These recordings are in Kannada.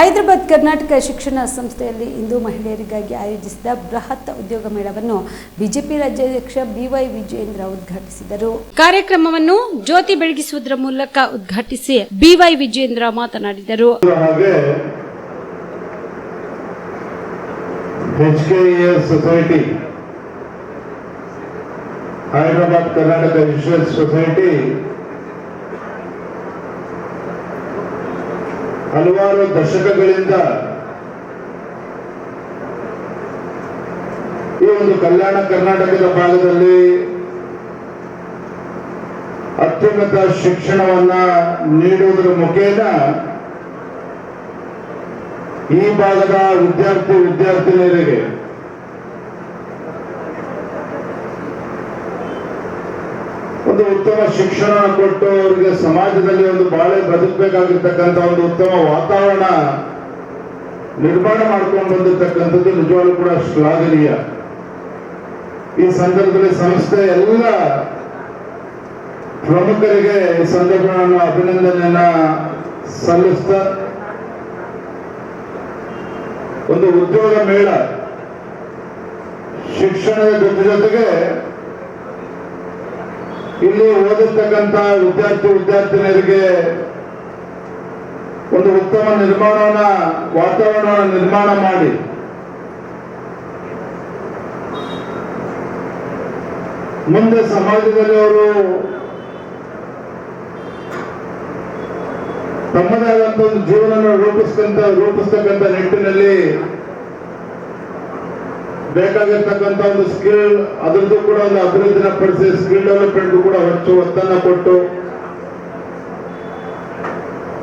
ಹೈದರಾಬಾದ್ ಕರ್ನಾಟಕ ಶಿಕ್ಷಣ ಸಂಸ್ಥೆಯಲ್ಲಿ ಇಂದು ಮಹಿಳೆಯರಿಗಾಗಿ ಆಯೋಜಿಸಿದ ಬೃಹತ್ ಉದ್ಯೋಗ ಮೇಳವನ್ನು ಬಿಜೆಪಿ ರಾಜ್ಯಾಧ್ಯಕ್ಷ ಬಿವೈ ವಿಜಯೇಂದ್ರ ಉದ್ಘಾಟಿಸಿದರು. ಕಾರ್ಯಕ್ರಮವನ್ನು ಜ್ಯೋತಿ ಬೆಳಗಿಸುವುದರ ಮೂಲಕ ಉದ್ಘಾಟಿಸಿ ಬಿವೈ ವಿಜಯೇಂದ್ರ ಮಾತನಾಡಿದರು. Society Hyderabad Karnataka insurance society ಹಲವಾರು ದಶಕಗಳಿಂದ ಈ ಒಂದು ಕಲ್ಯಾಣ ಕರ್ನಾಟಕದ ಭಾಗದಲ್ಲಿ ಅತ್ಯುನ್ನತ ಶಿಕ್ಷಣವನ್ನ ನೀಡುವುದರ ಮುಖೇನ ಈ ಭಾಗದ ವಿದ್ಯಾರ್ಥಿ ವಿದ್ಯಾರ್ಥಿನಿಯರಿಗೆ ಒಂದು ಉತ್ತಮ ಶಿಕ್ಷಣ ಕೊಟ್ಟು ಅವರಿಗೆ ಸಮಾಜದಲ್ಲಿ ಒಂದು ಬಾಳೆ ಬದುಕಬೇಕಾಗಿರ್ತಕ್ಕಂಥ ಒಂದು ಉತ್ತಮ ವಾತಾವರಣ ನಿರ್ಮಾಣ ಮಾಡ್ಕೊಂಡು ಬಂದಿರತಕ್ಕಂಥದ್ದು ನಿಜವಾಗ್ಲೂ ಕೂಡ ಶ್ಲಾಘನೀಯ. ಈ ಸಂದರ್ಭದಲ್ಲಿ ಸಂಸ್ಥೆ ಎಲ್ಲ ಪ್ರಮುಖರಿಗೆ ಈ ಸಂದರ್ಭ ನಾನು ಅಭಿನಂದನೆಯನ್ನ ಸಲ್ಲಿಸ್ತ, ಒಂದು ಉದ್ಯೋಗ ಮೇಳ ಶಿಕ್ಷಣದ ಜೊತೆ ಜೊತೆಗೆ ಇಲ್ಲಿ ಓದಿರ್ತಕ್ಕಂಥ ವಿದ್ಯಾರ್ಥಿ ವಿದ್ಯಾರ್ಥಿನಿಯರಿಗೆ ಒಂದು ಉತ್ತಮ ನಿರ್ಮಾಣವನ್ನ, ವಾತಾವರಣವನ್ನು ನಿರ್ಮಾಣ ಮಾಡಿ. ಮುಂದೆ ಸಮಾಜದಲ್ಲಿ ಅವರು ತಮ್ಮದೇ ಆದಂತ ಒಂದು ಜೀವನ ರೂಪಿಸ್ತಕ್ಕಂಥ ರೂಪಿಸ್ತಕ್ಕಂಥ ನಿಟ್ಟಿನಲ್ಲಿ ಬೇಕಾಗಿರ್ತಕ್ಕಂಥ ಒಂದು ಸ್ಕಿಲ್ ಅದ್ರದ್ದು ಕೂಡ ಒಂದು ಅಭಿವೃದ್ಧಿನ ಪಡಿಸಿ ಸ್ಕಿಲ್ ಡೆವಲಪ್ಮೆಂಟ್ ಕೂಡ ಹೆಚ್ಚು ಒತ್ತನ್ನ ಕೊಟ್ಟು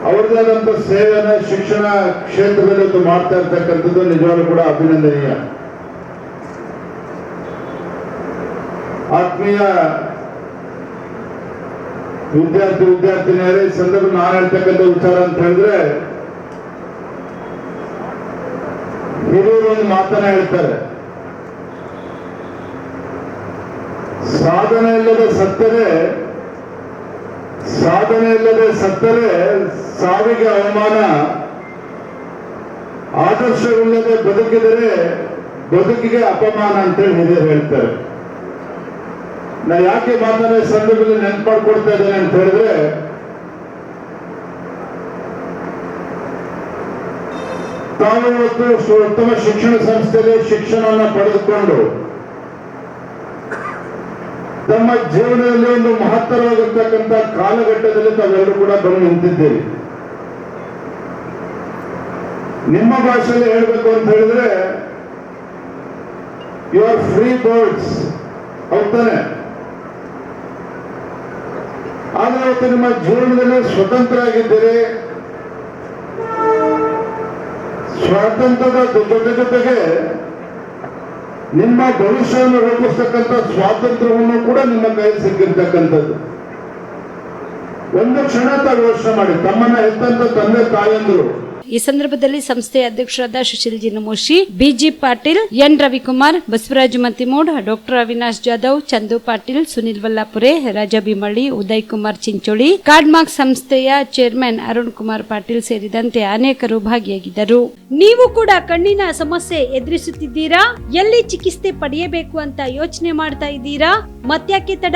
ಅವ್ರದ್ದೇ ಸೇವೆಯನ್ನು ಶಿಕ್ಷಣ ಕ್ಷೇತ್ರದಲ್ಲಿ ಮಾಡ್ತಾ ಇರ್ತಕ್ಕಂಥದ್ದು ನಿಜವಾಗ್ಲೂ ಕೂಡ ಅಭಿನಂದನೀಯ. ಆತ್ಮೀಯ ವಿದ್ಯಾರ್ಥಿ, ವಿದ್ಯಾರ್ಥಿನಿಯರೇ ಸಂದರ್ಭ ನಾನು ಹೇಳ್ತಕ್ಕಂಥ ವಿಚಾರ ಅಂತ ಹೇಳಿದ್ರೆ, ಹಿರಿಯರು ಒಂದು ಮಾತನ್ನ ಹೇಳ್ತಾರೆ. ಸಾಧನೆ ಇಲ್ಲದೆ ಸತ್ತರೆ, ಸಾಧನೆ ಇಲ್ಲದೆ ಸತ್ತರೆ ಸಾವಿಗೆ ಅವಮಾನ. ಆದರ್ಶವಿಲ್ಲದೆ ಬದುಕಿದರೆ ಬದುಕಿಗೆ ಅಪಮಾನ ಅಂತೇಳಿ ಹಿರಿಯರು ಹೇಳ್ತಾರೆ. ನಾ ಯಾಕೆ ಮಾತನ್ನ ಈ ಸಂದರ್ಭದಲ್ಲಿ ನೆನ್ಪು ಮಾಡ್ಕೊಡ್ತಾ ಇದ್ದೇನೆ ಅಂತ ಹೇಳಿದ್ರೆ, ತಾವು ಇವತ್ತು ಉತ್ತಮ ಶಿಕ್ಷಣ ಸಂಸ್ಥೆಯಲ್ಲಿ ಶಿಕ್ಷಣವನ್ನು ಪಡೆದುಕೊಂಡು ತಮ್ಮ ಜೀವನದಲ್ಲಿ ಒಂದು ಮಹತ್ತರವಾಗಿರ್ತಕ್ಕಂಥ ಕಾಲಘಟ್ಟದಲ್ಲಿ ತಾವೆಲ್ಲರೂ ಕೂಡ ಬಂದು ನಿಂತಿದ್ದೇವೆ ನಿಮ್ಮ ಭಾಷೆಯಲ್ಲಿ ಹೇಳಬೇಕು ಅಂತ ಹೇಳಿದ್ರೆ ಯು ಆರ್ ಫ್ರೀ ಬರ್ಡ್ಸ್ ಹೌದಾನೆ ಆದರೆ ಇವತ್ತು ನಿಮ್ಮ ಜೀವನದಲ್ಲಿ ಸ್ವತಂತ್ರ ಆಗಿದ್ದೀರಿ ಸ್ವಾತಂತ್ರ್ಯದ ಜೊತೆ ಜೊತೆಗೆ ನಿಮ್ಮ ಭವಿಷ್ಯವನ್ನು ರೂಪಿಸ್ತಕ್ಕಂಥ ಸ್ವಾತಂತ್ರ್ಯವನ್ನು ಕೂಡ ನಿಮ್ಮ ಕೈ ಸಿಕ್ಕಿರ್ತಕ್ಕಂಥದ್ದು. ಒಂದು ಕ್ಷಣ ತಾವು ಯೋಚನೆ ಮಾಡಿ, ತಮ್ಮನ್ನ ಹೆತ್ತಂತ ತಂದೆ ತಾಯಂದ್ರು ಈ ಸಂದರ್ಭದಲ್ಲಿ ಸಂಸ್ಥೆಯ ಅಧ್ಯಕ್ಷರಾದ Sushil Jinamoshi BG Patil, N Ravikumar, Basavaraj Matimood doctor Avinash Jadhav, Chandu Patil, Sunil Vallapure, Raja Bimalli Uday Kumar Chincholi, ಕಾರ್ಡ್ಮಾರ್ಕ್ ಸಂಸ್ಥೆಯ ಚೇರ್ಮನ್ ಅರುಣ್ ಕುಮಾರ್ ಪಾಟೀಲ್ ಸೇರಿದಂತೆ ಅನೇಕರು ಭಾಗಿಯಾಗಿದ್ದರು. ನೀವು ಕೂಡ ಕಣ್ಣಿನ ಸಮಸ್ಯೆ ಎದುರಿಸುತ್ತಿದ್ದೀರಾ? ಎಲ್ಲಿ ಚಿಕಿತ್ಸೆ ಪಡೆಯಬೇಕು ಅಂತ ಯೋಚನೆ ಮಾಡ್ತಾ ಇದ್ದೀರಾ? ಮತ್ಯಾಕೆ ತಡ?